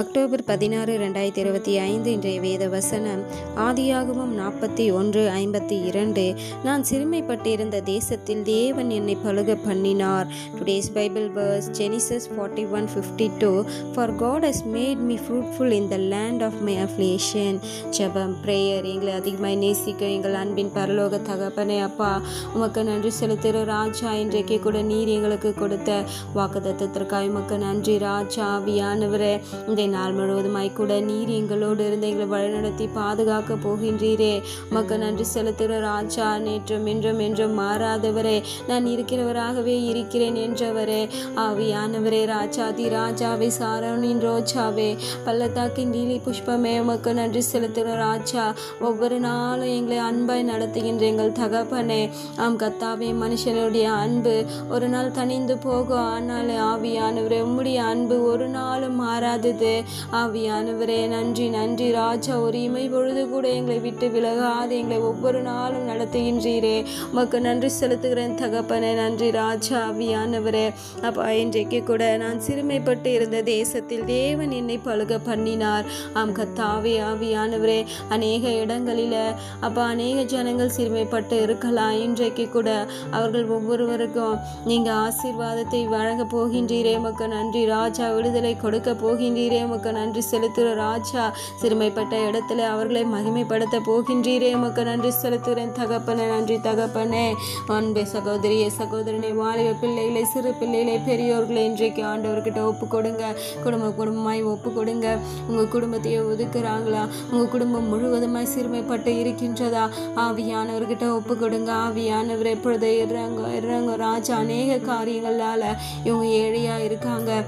October பதினாறு ரெண்டாயிரத்தி இருபத்தி ஐந்து இன்றைய வேத வசனம். ஆதியாகமம் நாற்பத்தி ஒன்று ஐம்பத்தி இரண்டு. நான் சிறுமைப்பட்டிருந்த தேசத்தில் தேவன் என்னை பழுக பண்ணினார். Today's Bible verse Genesis forty one fifty two for God has made me fruitful in the land of my affliction ஜெபம் ப்ரேயர் எங்களை அதிகமாக நேசிக்க எங்கள் அன்பின் பரலோக தகப்பனே அப்பா. உமக்கு நன்றி செலுத்துகிற ராஜா இன்றைக்கு கூட நீர் எங்களுக்கு கொடுத்த வாக்குத்தத்திற்காக உமக்கு நன்றி ராஜா ஆவியானவரே. இந்த நாள் முழுவதுமாய் கூட நீர் எங்களோடு இருந்து எங்களை வழிநடத்தி பாதுகாக்க போகின்றீரே. உமக்கு நன்றி செலுத்துகிற ராஜா நேற்றும் என்றும் என்றும் மாறாதவரே. நான் இருக்கிறவராகவே இருக்கிறேன் என்றவரே. ஆவியானவரே ராஜாதி ராஜாவே சாரணின் ரோஜாவே. பள்ளத்தாக்கின் நீலி புஷ்பமே உமக்கு நன்றி செலுத்துகிற ராஜா. ஒவ்வொரு நாளும் எங்களை அன்பாய் நடத்துகின்ற எங்கள் தகப்பனே. ஆம் கத்தாவே மனுஷனுடைய அன்பு ஒரு நாள் தணிந்து போகும். ஆனால் ஆவியானவரே உம்முடைய அன்பு ஒரு நாளும் மாறாதது. ஆவியானவரே நன்றி நன்றி. ராஜா ஒரு இமை பொழுது கூட எங்களை விட்டு விலகாது. எங்களை ஒவ்வொரு நாளும் நடத்துகின்றீரே. உமக்கு நன்றி செலுத்துகிறேன் தகப்பனே. நன்றி ராஜா ஆவியானவரே. அப்பா இன்றைக்கு கூட நான் சிறுமைப்பட்டு இருந்த தேசத்தில் தேவன் என்னை பழுக பண்ணினார். ஆம் கத்தாவே ஆவியானவரே. அநேக இடங்களில் அப்பா அநேக ஜனங்கள் சிறுமைப்பட்டு இருக்கலாம். இன்றைக்கு கூட அவர்கள் ஒவ்வொருவருக்கும் நீங்கள் ஆசீர்வாதத்தை வழங்க போகின்றீரே. உமக்கு நன்றி ராஜா விடுதலை கொடுக்க போகின்றீரே. உமக்கு நன்றி செலுத்துகிற ராஜா சிறுமைப்பட்ட இடத்துல அவர்களை மகிமைப்படுத்த போகின்றீரே. உமக்கு நன்றி செலுத்துகிறேன். தகப்பனே நன்றி தகப்பனே. அன்பே சகோதரியே சகோதரனை வாலிப பிள்ளைகளை சிறு பிள்ளைகளை பெரியோர்களை இன்றைக்கு ஆண்டவர்கிட்ட ஒப்பு கொடுங்க. குடும்ப குடும்பமாய் ஒப்பு கொடுங்க. உங்கள் குடும்பத்தையே ஒதுக்குறாங்களா? உங்கள் குடும்பம் முழுவதுமாய் சிறுமைப்பட்டு இருக்கின்றதா? ஆவியானவர்கிட்ட ஒப்பு கொடுங்க. ஆவியானவர் எப்பொழுது இறங்க இறங்க ராஜா அநேக காரியங்களால் இவங்க ஏழையாக இருக்காங்க.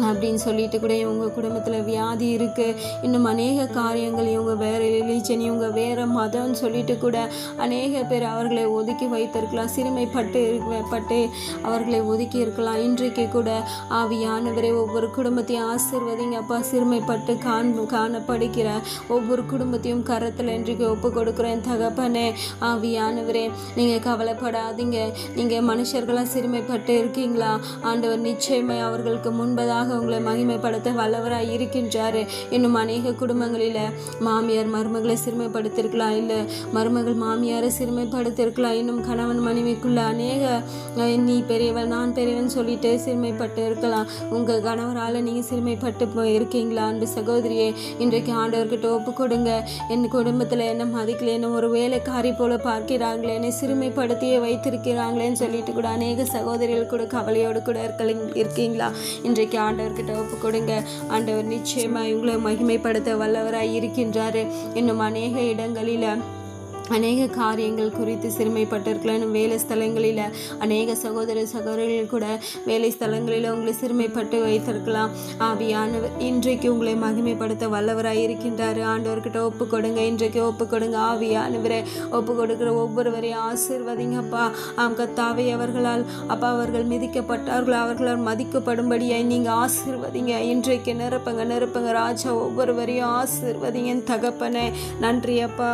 அப்படின்னு சொல்லிட்டு கூட இவங்க குடும்பத்தில் வியாதி இருக்குது இன்னும் அநேக காரியங்கள் இவங்க வேறு ரிலீஜன் இவங்க வேறு மதம்னு சொல்லிட்டு கூட அநேக பேர் அவர்களை ஒதுக்கி வைத்திருக்கலாம். சிறுமைப்பட்டு இருக்க- பட்டு அவர்களை ஒதுக்கி இருக்கலாம். இன்றைக்கு கூட ஆவியானவரே ஒவ்வொரு குடும்பத்தையும் ஆசிர்வதிங்க அப்பா. சிறுமைப்பட்டு காண் காணப்படுகிற ஒவ்வொரு குடும்பத்தையும் கரத்தில் இன்றைக்கு ஒப்பு கொடுக்குறேன் தகப்பனே ஆவியானவரே நீங்கள் கவலைப்படாதீங்க. நீங்கள் மனுஷர்களாக சிறுமைப்பட்டு இருக்கீங்களா? ஆண்டவர் நிச்சயமே அவர்களுக்கு முன்பதாக உங்களை மகிமைப்படுத்த வல்லவராய் இருக்கின்றார். இன்னும் அநேக குடும்பங்களில் மாமியார் மருமகளை சிறுமைப்படுத்திருக்கலாம். இல்லை மருமகள் மாமியாரை சிறுமைப்படுத்திருக்கலாம். இன்னும் கணவன் மனைவிக்குள்ள அநேக நீ பெரியவன் நான் பெரியவன் சொல்லிட்டு சிறுமைப்பட்டு இருக்கலாம். உங்கள் கணவரால் நீங்கள் சிறுமைப்பட்டு போய் இருக்கீங்களா அன்பு சகோதரியே இன்றைக்கு ஆண்டவர்கிட்ட ஒப்பு கொடுங்க. என் குடும்பத்தில் என்ன மதிக்கலைன்னு ஒரு வேலைக்காரி போல பார்க்கிறாங்களே என்னை சிறுமைப்படுத்தியே வைத்திருக்கிறாங்களேன்னு சொல்லிட்டு கூட அநேக சகோதரிகள் கூட கவலையோடு கூட இருக்கலிங் இருக்கீங்களா? இன்றைக்கு ஆண்டவர்கிட்ட ஒப்பு கொடுங்க ஆண்டவர் நிச்சயமாக இவங்களை மகிமைப்படுத்த வல்லவராய் இருக்கின்றாரு. இன்னும் அநேக இடங்களில் அநேக காரியங்கள் குறித்து சிறுமைப்பட்டிருக்கலாம். இன்னும் வேலை ஸ்தலங்களில் அநேக சகோதர சகோதரிகள் கூட வேலை ஸ்தலங்களில் உங்களை சிறுமைப்பட்டு வைத்திருக்கலாம். ஆவியானவர் இன்றைக்கு உங்களை மகிமைப்படுத்த வல்லவராக இருக்கின்றார். ஆண்டவர்கிட்ட ஒப்பு கொடுங்க. இன்றைக்கு ஒப்பு கொடுங்க. ஆவியானவரை ஒப்பு கொடுக்குற ஒவ்வொருவரையும் ஆசீர்வதிங்கப்பா ஆம் கத்தாவை அவர்களால் அப்பா அவர்கள் மிதிக்கப்பட்டார்கள். அவர்களால் மதிக்கப்படும்படியாய் நீங்கள் ஆசீர்வதிங்க. இன்றைக்கு நிரப்புங்க நிரப்புங்க ராஜா. ஒவ்வொருவரையும் ஆசீர்வதிங்க. தகப்பனே நன்றி அப்பா.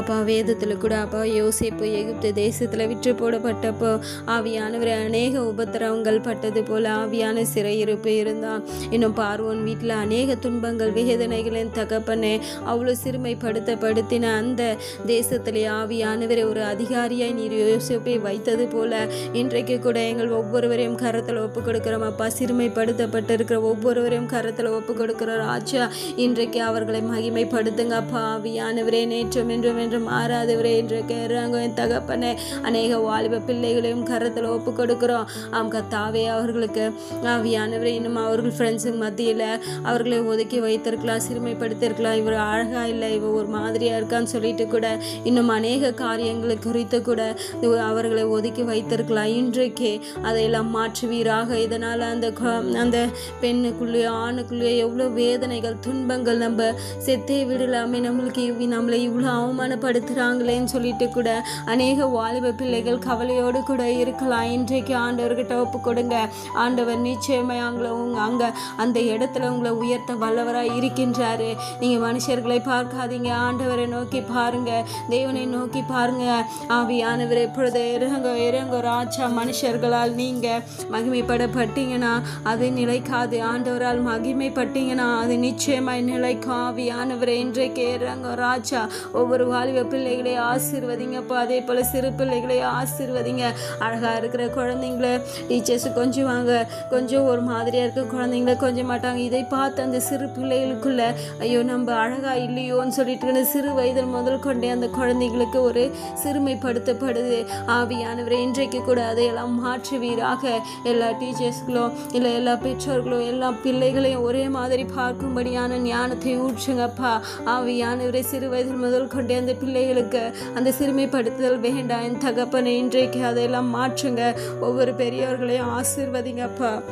அப்பா வேதத்தில் கூட அப்பா யோசிப்பு எகிப்து தேசத்தில் விற்று போடப்பட்டப்போ ஆவியானவர் அநேக உபத்திரவங்கள் பட்டது போல ஆவியான சிறையிருப்பு இருந்தான். இன்னும் பார்வோன் வீட்டில் அநேக துன்பங்கள் வேதனைகளின் தகப்பனே அவ்வளோ சிறுமைப்படுத்தப்படுத்தின அந்த தேசத்திலே ஆவியானவரை ஒரு அதிகாரியாய் நீர் யோசிப்பை வைத்தது போல இன்றைக்கு கூட எங்கள் ஒவ்வொருவரையும் கரத்தில் ஒப்பு கொடுக்கிறோம். அப்பா சிறுமைப்படுத்தப்பட்டிருக்கிற ஒவ்வொருவரையும் கரத்தில் ஒப்பு கொடுக்கிற ராஜா இன்றைக்கு அவர்களை மகிமைப்படுத்துங்க. அப்பா ஆவியானவரே நேற்றும் என்றும் என்று மாறாதவரே என்று இறங்க என் தகப்பனே. அநேக வாலிப பிள்ளைகளையும் கரத்தில் ஒப்பு கொடுக்குறோம். ஆம் கத்தாவே அவர்களுக்கு ஆவியானவரே இன்னும் அவர்கள் ஃப்ரெண்ட்ஸுக்கு மத்தியில் அவர்களை ஒதுக்கி வைத்திருக்கலாம் சிறுமைப்படுத்தியிருக்கலாம் இவர் அழகா இல்லை இவர் ஒரு மாதிரியா இருக்கான்னு சொல்லிட்டு கூட இன்னும் அநேக காரியங்களை குறித்து கூட அவர்களை ஒதுக்கி வைத்திருக்கலாம். இன்றைக்கே அதையெல்லாம் மாற்றுவீராக. இதனால் அந்த அந்த பெண்ணுக்குள்ளேயோ ஆணுக்குள்ளேயோ எவ்வளோ வேதனைகள் துன்பங்கள் நம்ம செத்தே விடலாமே. நம்மளுக்கு நம்மளை இவ்வளோ அவமானம் அவமானப்படுத்துகிறாங்களேன்னு சொல்லிட்டு கூட அநேக வாலிப பிள்ளைகள் கவலையோடு கூட இருக்கலாம். இன்றைக்கு ஆண்டவர்கிட்ட ஒப்பு கொடுங்க. ஆண்டவர் நிச்சயமாக அவங்கள உங்க அங்கே அந்த இடத்துல உங்களை உயர்த்த வல்லவராக இருக்கின்றாரு. நீங்கள் மனுஷர்களை பார்க்காதீங்க. ஆண்டவரை நோக்கி பாருங்க. தேவனை நோக்கி பாருங்க. ஆவியானவர் எப்பொழுது இறங்க இறங்க ராஜா மனுஷர்களால் நீங்கள் மகிமைப்படப்பட்டீங்கன்னா அது நிலைக்காது. ஆண்டவரால் மகிமைப்பட்டீங்கன்னா அது நிச்சயமாய் நிலைக்கும். ஆவியானவரை இன்றைக்கு இறங்க ராஜா ஒவ்வொரு வாலிப பிள்ளைகளை ஆசிர்வதிங்கப்பா. அதே போல் சிறு பிள்ளைகளை ஆசிர்வதிங்க. அழகாக இருக்கிற குழந்தைங்கள டீச்சர்ஸ் கொஞ்சம் வாங்க கொஞ்சம் ஒரு மாதிரியாக இருக்க குழந்தைங்கள கொஞ்சம் மாட்டாங்க. இதை பார்த்து அந்த சிறு பிள்ளைகளுக்குள்ள ஐயோ நம்ம அழகா இல்லையோன்னு சொல்லிட்டு சிறு வயதில் முதல் கொண்டே அந்த குழந்தைங்களுக்கு ஒரு சிறுமைப்படுத்தப்படுது. ஆவியானவரை இன்றைக்கு கூட அதையெல்லாம் மாற்றுவீராக. எல்லா டீச்சர்ஸ்களும் இல்லை எல்லா பெற்றோர்களும் எல்லா பிள்ளைகளையும் ஒரே மாதிரி பார்க்கும்படியான ஞானத்தை ஊற்றுங்கப்பா. ஆவியானவரை சிறு வயதில் முதல் கொண்டே அந்த பிள்ளைகளுக்கு அந்த சிறுமைப்படுத்துதல் வேண்டாம். என் தகப்பனை இன்றைக்கு அதையெல்லாம் மாற்றுங்க. ஒவ்வொரு பெரியவர்களையும் ஆசிர்வதிங்கப்பா.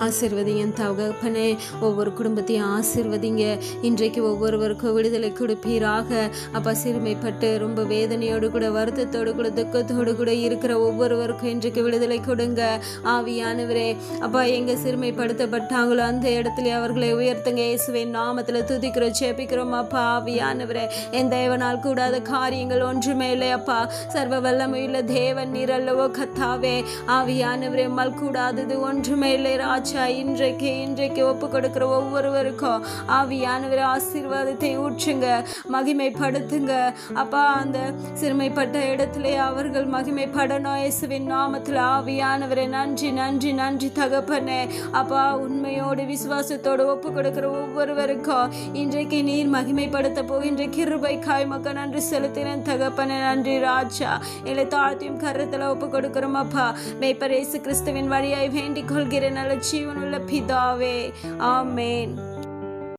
ஆசிர்வதிங்க என் தகப்பனே ஒவ்வொரு குடும்பத்தையும் ஆசிர்வதிங்க. இன்றைக்கு ஒவ்வொருவருக்கும் விடுதலை கொடுப்பீராக. அப்பா சிறுமைப்பட்டு ரொம்ப வேதனையோடு கூட வருத்தத்தோடு கூட துக்கத்தோடு கூட இருக்கிற ஒவ்வொருவருக்கும் இன்றைக்கு விடுதலை கொடுங்க. ஆவியானவரே அப்பா எங்கே சிறுமைப்படுத்தப்பட்டாங்களோ அந்த இடத்துல அவர்களை உயர்த்துங்க. இயேசுவின் நாமத்தில் துதிக்கிறோம் சேபிக்கிறோம் அப்பா ஆவியானவரே. என் தேவனால் கூடாத காரியங்கள் ஒன்றுமே இல்லை அப்பா. சர்வ வல்லமையுள்ள தேவன் நீரல்லவோ கத்தாவே. ஆவியானவரே மல் கூடாதது ஒன்றுமே இல்லை ராஜ். இன்றைக்கு இன்றைக்கு ஒப்பு கொடுக்கிற ஒவ்வொருவருக்கும் ஆவியானவர் ஆசீர்வாதத்தை ஊற்றுங்க மகிமைப்படுத்துங்க. அப்பா அந்த சிறுமைப்பட்ட இடத்திலே அவர்கள் மகிமைப்படணும். இயேசுவின் நாமத்தில் ஆவியானவரை நன்றி நன்றி நன்றி தகப்பனே. அப்பா உண்மையோடு விசுவாசத்தோடு ஒப்பு கொடுக்கிற ஒவ்வொருவருக்கும் இன்றைக்கு நீர் மகிமைப்படுத்த போகின்ற கிருபை காய்மக்க நன்றி செலுத்தினேன் தகப்பனே நன்றி ராஜா. இல்லை தாழ்த்தியும் கருத்தில் ஒப்பு கொடுக்கிறோம் அப்பா. மேய்ப்பர் இயேசு கிறிஸ்துவின் வழியாய் வேண்டிக் கொள்கிறேன் જીવનું લખી દો આવે આમેન